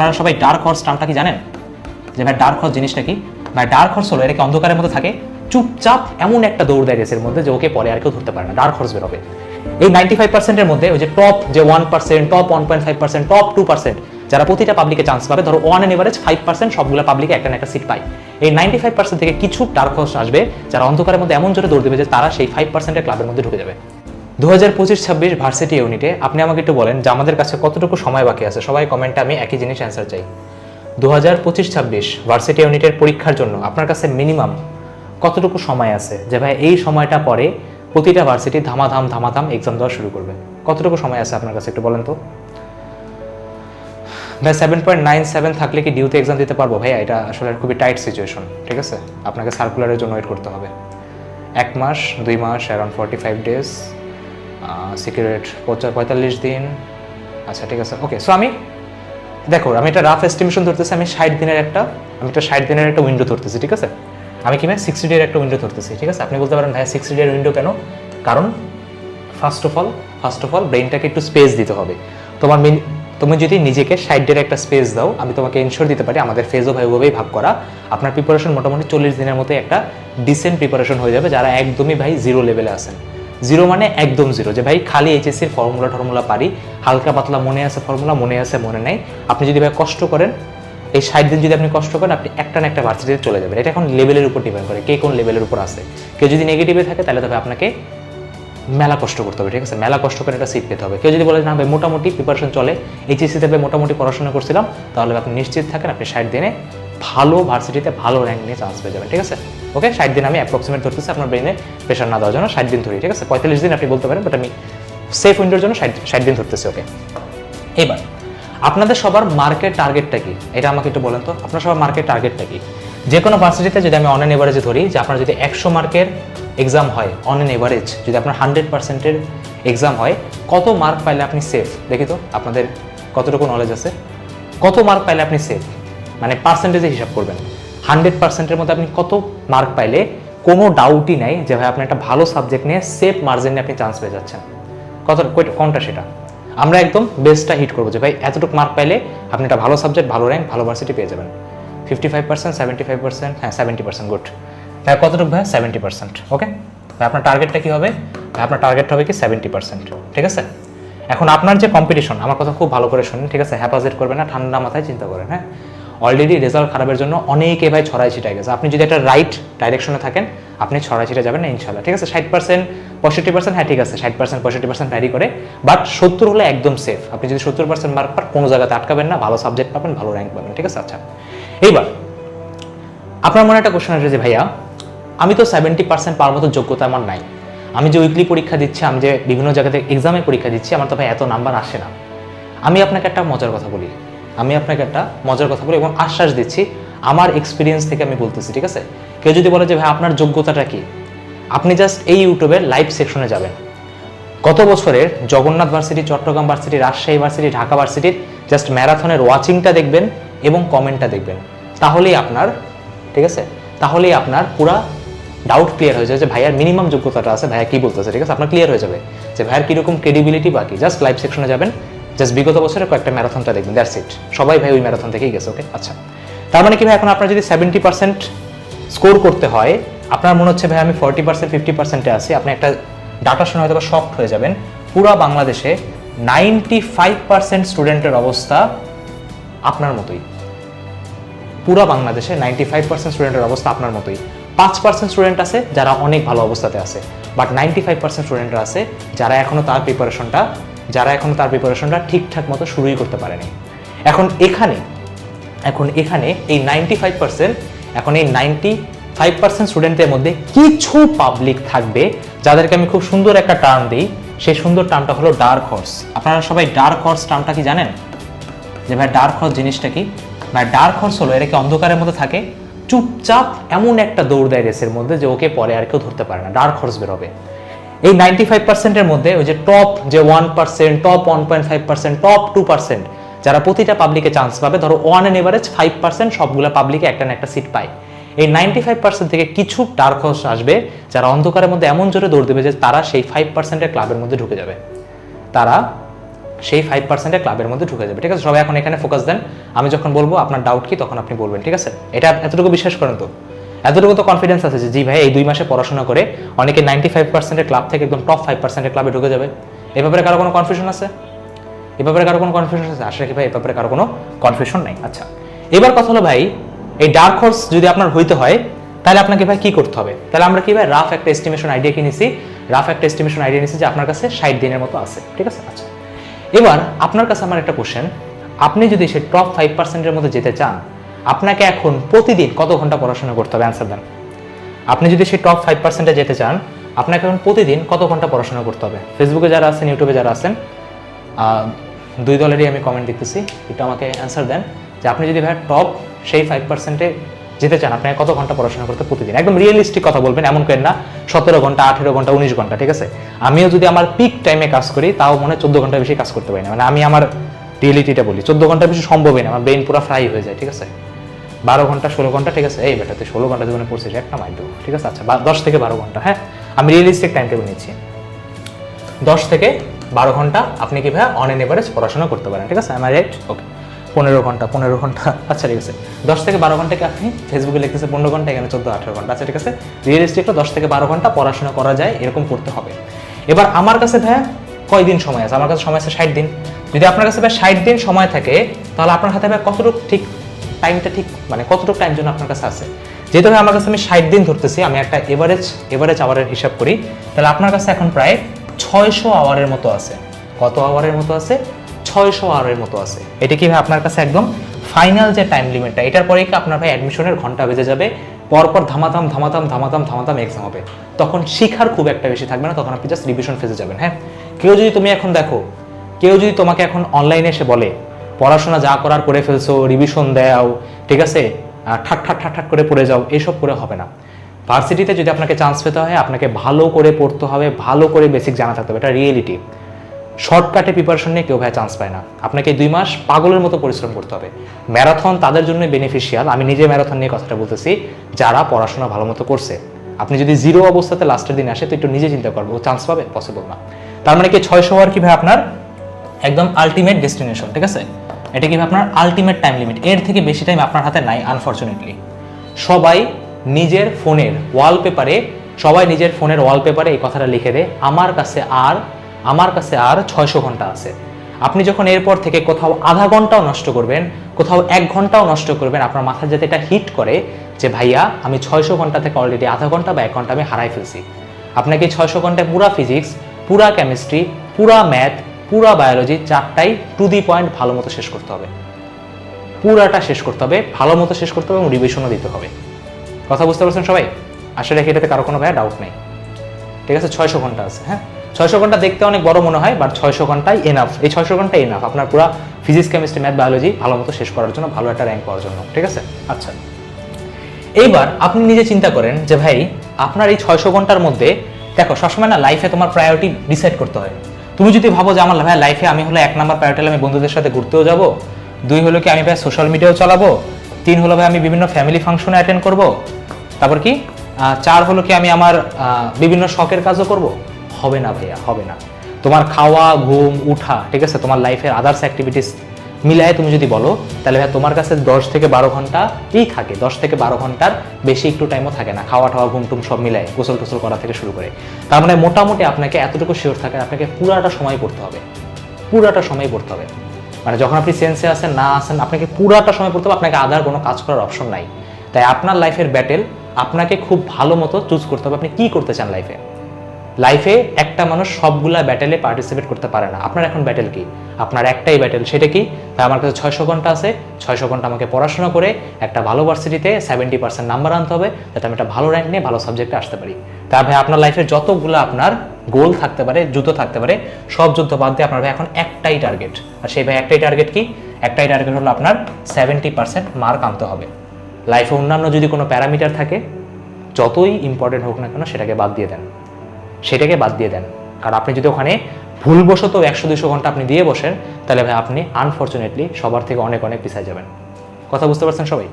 আপনারা সবাই dark horse টার্মটা কি জানেন? যে ভাই ডার্ক হর্স জিনিসটা কি? ভাই ডার্ক হর্স হলো এটাকে অন্ধকারের মধ্যে থাকে, চুপচাপ এমন একটা দৌড় দেয় রেসের মধ্যে যে ওকে পরে আর কেউ ধরতে পারে না ডার্ক হর্স বেরোবে। এই নাইনটি ফাইভ পার্সেন্টের মধ্যে ওই যে টপ যে one percent top one point five percent top two percent যারা প্রতিটা পাবলিকে চান্স পাবে, ধরো on an average five percent সবগুলো পাবলিকে একটা না একটা সিট পায়। এই নাইনটি ফাইভ পার্সেন্ট থেকে কিছু ডার্ক হর্স আসবে, যারা অন্ধকারের মধ্যে এমন জোরে দৌড় দেবে যে তারা সেই ফাইভ পার্সেন্টের ক্লাবের মধ্যে ঢুকে যাবে। দু হাজার পঁচিশ ছাব্বিশ ভার্সিটি ইউনিটে আপনি আমাকে একটু বলেন যে আমাদের কাছে কতটুকু সময় বাকি আছে? সবাই কমেন্টে আমি একই জিনিস অ্যান্সার চাই। দু হাজার পঁচিশ ছাব্বিশ ভার্সিটি ইউনিটের পরীক্ষার জন্য আপনার কাছে মিনিমাম কতটুকু সময় আছে? যে ভাই, এই সময়টা পরে প্রতিটা ভার্সিটি ধামাধাম ধামাধাম এক্সাম দেওয়া শুরু করবে। কতটুকু সময় আছে আপনার কাছে একটু বলেন তো? ভাই সেভেন পয়েন্ট নাইন সেভেন থাকলে কি ডিউতে এক্সাম দিতে পারব? ভাইয়া এটা আসলে খুবই টাইট সিচুয়েশন ঠিক আছে? আপনাকে সার্কুলারের জন্য ওয়েট করতে হবে। এক মাস, দুই মাস অ্যারাউন্ড ফর্টি ফাইভ ডেজ সিকিউরেট পঁয়তাল্লিশ দিন। আচ্ছা ঠিক আছে। ওকে সো আমি, দেখো, আমি একটা রাফ এস্টিমেশন ধরতেছি, আমি ষাট দিনের একটা, আমি একটা ষাট দিনের একটা উইন্ডো ধরতেছি, ঠিক আছে? আমি কি ভাই সিক্সটি ডের একটা উইন্ডো ধরতেছি, ঠিক আছে? আপনি বলতে পারেন, ভাই সিক্সটি ডের উইন্ডো কেন? কারণ first of all first of all ব্রেনটাকে একটু স্পেস দিতে হবে। তোমার মিন- তুমি যদি নিজেকে ষাট ডের একটা স্পেস দাও, আমি তোমাকে ইনশোর দিতে পারি, আমাদের ফেজও ভাইভাবেই ভাগ করা, আপনার প্রিপারেশন মোটামুটি চল্লিশ দিনের মতো একটা ডিসেন্ট প্রিপারেশন হয়ে যাবে, যারা একদমই ভাই জিরো লেভেলে আছেন। জিরো মানে একদম জিরো। যে ভাই, খালি এইচএসসির ফর্মুলা টর্মুলা পারি, হালকা পাতলা মনে আছে ফর্মুলা মনে আছে মনে নাই। আপনি যদি ভাই কষ্ট করেন, এই ষাট দিন যদি আপনি কষ্ট করেন, আপনি একটা না একটা ভার্সিটিতে চলে যাবেন। এটা এখন লেভেলের উপর ডিপেন্ড করে, কে কোন লেভেলের উপর আছে। কেউ যদি নেগেটিভে থাকে, তাহলে তবে আপনাকে মেলা কষ্ট করতে হবে, ঠিক আছে? মেলা কষ্ট করে একটা সিট পেতে হবে। কেউ যদি বলে না ভাই, মোটামুটি প্রিপারেশন চলে এইচএসসিতে ভাই মোটামুটি পড়াশোনা করছিলাম, তাহলে আপনি নিশ্চিত থাকেন, আপনি ষাট দিনে ভালো ভার্সিটিতে ভালো র্যাঙ্ক নিয়ে চান্স পেয়ে যাবেন, ঠিক আছে? ওকে ষাট দিন আমি অ্যাপ্রক্সিমেট ধরতেছি আপনার ব্রেনে প্রেশার না দেওয়ার জন্য ষাট দিন ধরি ঠিক আছে? পঁয়তাল্লিশ দিন আপনি বলতে পারেন বাট আমি সেফ উইন্ডোর জন্য ষাট ষাট দিন ধরতেছি ওকে এবার, আপনাদের সবার মার্কেট টার্গেটটা কি? এটা আমাকে একটু বলেন তো, আপনার সবার মার্কেট টার্গেটটা কি? যে কোনো ভার্সিটিতে যদি আমি অন এন এভারেজে ধরি, যে আপনার যদি একশো মার্কের এক্সাম হয় অন এন এভারেজ যদি আপনার হান্ড্রেড পার্সেন্টের এক্সাম হয়, কত মার্ক পাইলে আপনি সেফ দেখি তো, আপনাদের কতটুকু নলেজ আছে? কত মার্ক পাইলে আপনি সেফ মানে পার্সেন্টেজে হিসাব করবেন। হান্ড্রেড পার্সেন্টের মধ্যে আপনি কত মার্ক পাইলে কোনো ডাউটই নাই যে ভাই আপনি একটা ভালো সাবজেক্ট নিয়ে সেফ মার্জিন নিয়ে আপনি চান্স পেয়ে যাচ্ছেন। কত কোনটা সেটা? আমরা একদম বেস্টটা হিট করব যে ভাই এতটুকু মার্ক পাইলে আপনি একটা ভালো সাবজেক্ট ভালো র্যাঙ্ক ভালো ভার্সিটি পেয়ে যাবেন। Fifty five percent seventy five percent হ্যাঁ সেভেন্টি পার্সেন্ট গুড ভাই কতটুকু ভাই? সেভেন্টি পার্সেন্ট ওকে ভাই, আপনার টার্গেটটা কি হবে? ভাই, আপনার টার্গেটটা হবে কি? সেভেন্টি পার্সেন্ট ঠিক আছে? এখন আপনার যে কম্পিটিশন আমার কথা খুব ভালো করে শুনুন, ঠিক আছে? হ্যাপাজেট করবেন না, ঠান্ডা মাথায় চিন্তা করেন হ্যাঁ? অলরেডি রেজাল্ট খারাপের জন্য অনেকে ভাই ছড়াই ছিটাই গেছে। আপনি যদি একটা রাইট ডাইরেকশনে থাকেন, আপনি ছড়াই ছিটে যাবেন না ইনশাল্লাহ ঠিক আছে? ষাট পার্সেন্ট পঁয়ষট্টি পার্সেন্ট হ্যাঁ ঠিক আছে। ষাট পার্সেন্ট পঁয়ষট্টি পার্সেন্ট ভ্যারি করে। বাট সত্তর হলে একদম সেফ আপনি যদি সত্তর পার্সেন্ট মার্ক পান, কোনো জায়গাতে আটকাবেন না, ভালো সাবজেক্ট পাবেন, ভালো র্যাঙ্ক পাবেন। ঠিক আছে? আচ্ছা। এইবার, আপনার মনে একটা কোশ্চেন আসবে যে, ভাইয়া, আমি তো সেভেন্টি পার্সেন্ট পাওয়ার মতো যোগ্যতা আমার নাই। আমি যে উইকলি পরীক্ষা দিচ্ছি, আমি যে বিভিন্ন জায়গাতে এক্সামের পরীক্ষা দিচ্ছি, আমার তো ভাই এত নাম্বার আসে না। আমি আপনাকে একটা মজার কথা বলি। আমি আপনাকে একটা মজার কথা বলি এবং আশ্বাস দিচ্ছি আমার এক্সপিরিয়েন্স থেকে আমি বলতেছি, ঠিক আছে? কেউ যদি বলে যে, ভাই, আপনার যোগ্যতাটা কি? আপনি জাস্ট এই ইউটিউবের লাইভ সেকশনে যাবেন। গত বছরের Jagannath varsity, Chittagong varsity, Rajshahi varsity, Dhaka ভার্সিটির জাস্ট ম্যারাথনের ওয়াচিংটা দেখবেন এবং কমেন্টটা দেখবেন। তাহলেই আপনার, ঠিক আছে? তাহলেই আপনার পুরা ডাউট ক্লিয়ার হয়ে যাবে যে, ভাইয়ার মিনিমাম যোগ্যতাটা আছে, ভাইয়া কী বলতেছে? ঠিক আছে? আপনার ক্লিয়ার হয়ে যাবে যে, ভাইয়ার কীরকম ক্রেডিবিলিটি বাকি? জাস্ট লাইভ সেকশনে যাবেন। জাস্ট বিগত বছরের কয়েকটা ম্যারাথনটা দেখবেন দ্যাটস ইট সবাই ভাই ওই ম্যারাথন থেকেই গেছে ওকে আচ্ছা। তার মানে কি ভাই, এখন আপনার যদি সেভেন্টি পার্সেন্ট স্কোর করতে হয়, আপনার মনে হচ্ছে ভাই আমি ফর্টি পার্সেন্ট ফিফটি পার্সেন্টে আছি, আপনি একটা ডাটা শুনে হয়তো শক্ট হয়ে যাবেন। পুরা বাংলাদেশে নাইনটি ফাইভ পার্সেন্ট স্টুডেন্টের অবস্থা আপনার মতোই। পুরা বাংলাদেশে নাইনটি ফাইভ পার্সেন্ট স্টুডেন্টের অবস্থা আপনার মতোই। পাঁচ পার্সেন্ট স্টুডেন্ট আছে যারা অনেক ভালো অবস্থাতে আছে বাট নাইনটি ফাইভ পার্সেন্ট স্টুডেন্টরা আছে যারা এখনও তার প্রিপারেশনটা যারা এখনও তার প্রিপারেশনটা ঠিকঠাক মতো শুরুই করতে পারেনি। এখন এখানে এখন এখানে এই নাইনটি ফাইভ পার্সেন্ট এখন এই নাইনটি ফাইভ পার্সেন্ট স্টুডেন্টের মধ্যে কিছু পাবলিক থাকবে যাদেরকে আমি খুব সুন্দর একটা টার্ম দিই। সেই সুন্দর টার্মটা হলো ডার্ক হর্স আপনারা সবাই ডার্ক হর্স টার্মটা কি জানেন? যে ভাই ডার্ক হর্স জিনিসটা কি? ভাই ডার্ক হর্স হলো, এরা কি অন্ধকারের মধ্যে থাকে? চুপচাপ এমন একটা দৌড় দেয় রেসের মধ্যে যে ওকে পরে আর কেউ ধরতে পারে না। ডার্ক হর্স বেরোবে এই নাইনটি ফাইভ পার্সেন্টের মধ্যে ওই যে টপ যে one percent top one point five percent top two percent যারা প্রতিটা পাবলিকে চান্স পাবে, ধরো on an average five percent সবগুলো পাবলিকে একটা না একটা সিট পায়। এই নাইনটি ফাইভ পার্সেন্ট থেকে কিছু ডার্ক হর্স আসবে, যারা অন্ধকারের মধ্যে এমন জোরে দৌড় দেবে যে তারা সেই ফাইভ পার্সেন্টের ক্লাবের মধ্যে ঢুকে যাবে। তারা সেই ফাইভ পার্সেন্টে ক্লাবের মধ্যে ঢুকে যাবে, ঠিক আছে? সবাই এখন এখানে ফোকাস দেন। আমি যখন বলব, আপনার ডাউট কি, তখন আপনি বলবেন, ঠিক আছে? এটা এতটুকু বিশ্বাস করেন তো? এতটুকু তো কনফিডেন্স আছে যে, জি ভাই, এই দুই মাসে পড়াশোনা করে অনেকে নাইনটি ফাইভ পার্সেন্টের ক্লাব থেকে একদম টপ ফাইভ পার্সেন্টের ক্লাবে ঢুকে যাবে। এ ব্যাপারে কারও কোনো কনফিউশন আছে? এ ব্যাপারে কারও কোনো কনফিউশন আছে? আসলে কি ভাই, এ ব্যাপারে কারও কোনো কনফিউশন নাই। আচ্ছা এবার কথা হলো ভাই, এই ডার্ক হর্স যদি আপনার হইতে হয়, তাহলে আপনাকে ভাই কি করতে হবে? তাহলে আমরা কি ভাই রাফ একটা এস্টিমেশন আইডিয়া কি নিছি? রাফ একটা এস্টিমেশন আইডিয়া নিছি যে আপনার কাছে ষাট দিনের মতো আছে, ঠিক আছে? আচ্ছা এবার আপনার কাছে আমার একটা কোশ্চেন আপনি যদি সে টপ ফাইভ পার্সেন্টের মধ্যে যেতে চান আপনাকে এখন প্রতিদিন কত ঘণ্টা পড়াশোনা করতে হবে? অ্যান্সার দেন। আপনি যদি সেই টপ ফাইভ পার্সেন্টে যেতে চান, আপনাকে এখন প্রতিদিন কত ঘণ্টা পড়াশোনা করতে হবে? ফেসবুকে যারা আছেন ইউটিউবে যারা আছেন দুই দলেরই আমি কমেন্ট দেখতেছি। একটু আমাকে অ্যান্সার দেন যে আপনি যদি ভাই টপ সেই ফাইভ পার্সেন্টে যেতে চান, আপনাকে কত ঘণ্টা পড়াশোনা করতে প্রতিদিন? একদম রিয়েলিস্টিক কথা বলবেন, এমন করেন না, সতেরো ঘণ্টা, আঠেরো ঘণ্টা, উনিশ ঘণ্টা, ঠিক আছে? আমিও যদি আমার পিক টাইমে কাজ করি, তাও মনে হয় চোদ্দ ঘণ্টা বেশি কাজ করতে পারি না। মানে আমি আমার রিয়েলিটিটা বলি, চোদ্দ ঘণ্টা বেশি সম্ভবই না, আমার ব্রেন পুরো ফ্রাই হয়ে যায়, ঠিক আছে? বারো ঘণ্টা, ষোলো ঘণ্টা, ঠিক আছে? এই বেটা, তুই ষোলো ঘণ্টা জীবনে পড়ছিস, একটা মাইন্ড ঠিক আছে? আচ্ছা দশ থেকে বারো ঘণ্টা হ্যাঁ? আমি রিয়েলিস্টিক টাইম টেবিল নিচ্ছি। দশ থেকে বারো ঘণ্টা আপনি কি ভাই অন এন এভারেজ পড়াশোনা করতে পারেন, ঠিক আছে? আমার রাইট ওকে পনেরো ঘণ্টা পনেরো ঘণ্টা আচ্ছা ঠিক আছে। দশ থেকে বারো ঘন্টাকে আপনি ফেসবুকে লিখতেছে পনেরো ঘণ্টা, এখানে চোদ্দ, আঠেরো ঘণ্টা আচ্ছা ঠিক আছে? রিয়েলিস্টিকটা দশ থেকে বারো ঘণ্টা পড়াশোনা করা যায়, এরকম করতে হবে। এবার আমার কাছে ভাইয়া কয়দিন সময় আছে? আমার কাছে সময় আছে ষাট দিন। যদি আপনার কাছে ভাই ষাট দিন সময় থাকে, তাহলে আপনার হাতে ভাই কতটুকু ঠিক টাইমটা ঠিক মানে কতটুকু টাইম জন্য আপনার কাছে আছে? যেহেতু আমার কাছে আমি ষাট দিন ধরতেছি, আমি একটা এভারেজ এভারেজ আওয়ারের হিসাব করি, তাহলে আপনার কাছে এখন প্রায় ছয়শো আওয়ারের মতো আছে। কত আওয়ারের মতো আছে? ছয়শো আওয়ারের মতো আছে। এটা কি আপনার কাছে একদম ফাইনাল যে টাইম লিমিটটা এটার পরেই কি আপনার ভাই অ্যাডমিশনের ঘণ্টা বেজে যাবে? পরপর ধামাতাম ধামাতাম ধামাতাম ধামাতাম এক্সাম হবে। তখন শিখার খুব একটা বেশি থাকবে না, তখন আপনি জাস্ট রিভিশন ফেজে যাবেন হ্যাঁ? কেউ যদি তুমি এখন দেখো, কেউ যদি তোমাকে এখন অনলাইনে এসে বলে পড়াশোনা যা করার করে ফেলছো রিভিশন দাও, ঠিক আছে? ঠাট ঠাট ঠাট ঠাট করে পড়ে যাও, এসব করে হবে না। ভার্সিটিতে যদি আপনাকে চান্স পেতে হয়, আপনাকে ভালো করে পড়তে হবে, ভালো করে বেসিক জানা থাকতে হবে, এটা রিয়েলিটি শর্টকাটে প্রিপারেশন নিয়ে কেউ ভাই চান্স পায় না। আপনাকে দুই মাস পাগলের মতো পরিশ্রম করতে হবে। ম্যারাথন তাদের জন্য বেনিফিশিয়াল আমি নিজে ম্যারাথন নিয়ে কথাটা বলতেছি, যারা পড়াশোনা ভালো মতো করছে। আপনি যদি জিরো অবস্থাতে লাস্টের দিন আসে, তো একটু নিজে চিন্তা করব চান্স পাবে? পসিবল না। তার মানে কি, ছয়শো হওয়ার কি ভাই আপনার? একদম আলটিমেট ডেস্টিনেশন ঠিক আছে? এটা কি ভাই আপনার আলটিমেট টাইম লিমিট এর থেকে বেশি টাইম আপনার হাতে নাই আনফর্চুনেটলি সবাই নিজের ফোনের ওয়ালপেপারে সবাই নিজের ফোনের ওয়ালপেপারে এই কথাটা লিখে দেয়, আমার কাছে আর, আমার কাছে আর ছয়শো ঘণ্টা আছে। আপনি যখন এরপর থেকে কোথাও আধা ঘন্টাও নষ্ট করবেন, কোথাও এক ঘন্টাও নষ্ট করবেন, আপনার মাথায় যাতে এটা হিট করে যে, ভাইয়া, আমি ছয়শো ঘণ্টা থেকে অলরেডি আধা ঘণ্টা বা এক ঘণ্টা আমি হারাই ফেলছি। আপনাকে ছয়শো ঘন্টায় পুরা ফিজিক্স পুরা কেমিস্ট্রি পুরা ম্যাথ পুরা বায়োলজি চারটাই টু দি পয়েন্ট ভালো মতো শেষ করতে হবে। পুরাটা শেষ করতে হবে, ভালো মতো শেষ করতে হবে এবং রিভিশনও দিতে হবে। কথা বুঝতে পারছেন সবাই? আসলে এটাতে কারও কোনো ভাই ডাউট নেই। ঠিক আছে? ছয়শো ঘণ্টা আছে হ্যাঁ? ছয়শো ঘণ্টা দেখতে অনেক বড় মনে হয় বাট ছয়শো ঘন্টাই এনাফ এই ছয়শো ঘণ্টা এনাফ আপনার পুরো ফিজিক্স কেমিস্ট্রি ম্যাথ বায়োলজি ভালো মতো শেষ করার জন্য, ভালো একটা র্যাঙ্ক পাওয়ার জন্য। ঠিক আছে? আচ্ছা। এইবার আপনি নিজে চিন্তা করেন যে ভাই, আপনার এই ছয়শো ঘণ্টার মধ্যে, দেখো, সবসময় না লাইফে তোমার প্রায়োরিটি ডিসাইড করতে হয়। তুমি যদি ভাবো যে আমার ভাই লাইফে আমি হলো এক নাম্বার প্রায়োরিটি আমি বন্ধুদের সাথে ঘুরতেও যাব, দুই হলো কি আমি ভাই সোশ্যাল মিডিয়াও চালাবো, তিন হলো ভাই আমি বিভিন্ন ফ্যামিলি ফাংশনে অ্যাটেন্ড করব, তারপর কি? চার হলো কি আমি আমার বিভিন্ন শখের কাজও করব? হবে না ভাইয়া, হবে না। তোমার খাওয়া, ঘুম, উঠা, ঠিক আছে? তোমার লাইফের আদার্স অ্যাক্টিভিটিস মিলায় তুমি যদি বলো, তাহলে ভাই তোমার কাছে দশ থেকে বারো ঘন্টাই থাকে। দশ থেকে বারো ঘণ্টার বেশি একটু টাইমও থাকে না। খাওয়া টাওয়া ঘুম টুম সব মিলায় গোসল টোসল করা থেকে শুরু করে। তার মানে মোটামুটি আপনাকে এতটুকু শিওর থাকে, আপনাকে পুরাটা সময় পড়তে হবে। পুরাটা সময় পড়তে হবে। মানে যখন আপনি সেন্সে আসেন না আসেন আপনাকে পুরাটা সময় পড়তে হবে, আপনাকে আদার কোনো কাজ করার অপশন নাই। তাই আপনার লাইফের ব্যাটেল আপনাকে খুব ভালো মতো চুজ করতে হবে, আপনি কি করতে চান লাইফে লাইফে একটা মানুষ সবগুলা ব্যাটেলে পার্টিসিপেট করতে পারে না। আপনার এখন ব্যাটেল কি? আপনার একটাই ব্যাটেল সেটা কি? তাই আমার কাছে ছয়শো ঘণ্টা আছে। ছয়শো ঘণ্টা আমাকে পড়াশোনা করে একটা ভালো ভার্সিটিতে সেভেন্টি পার্সেন্ট নাম্বার আনতে হবে, যাতে আমি একটা ভালো র্যাঙ্ক নিয়ে ভালো সাবজেক্টে আসতে পারি। তার ভাই, আপনার লাইফের যতগুলো আপনার গোল থাকতে পারে, যুদ্ধ থাকতে পারে, সব যুদ্ধ বাদ দিয়ে আপনার ভাই এখন একটাই টার্গেট আর সেই ভাই, একটাই টার্গেট কি? একটাই টার্গেট হলো আপনার সেভেন্টি পার্সেন্ট মার্ক আনতে হবে। লাইফে অন্যান্য যদি কোনো প্যারামিটার থাকে, যতই ইম্পর্টেন্ট হোক না কেন, সেটাকে বাদ দিয়ে দেন। সেটাকে বাদ দিয়ে দেন। কারণ আপনি যদি ওখানে ভুলবশত একশো দুশো ঘণ্টা আপনি দিয়ে বসেন, তাহলে ভাই আপনি আনফর্চুনেটলি সবার থেকে অনেক অনেক পিছিয়ে যাবেন। কথা বুঝতে পারছেন সবাই?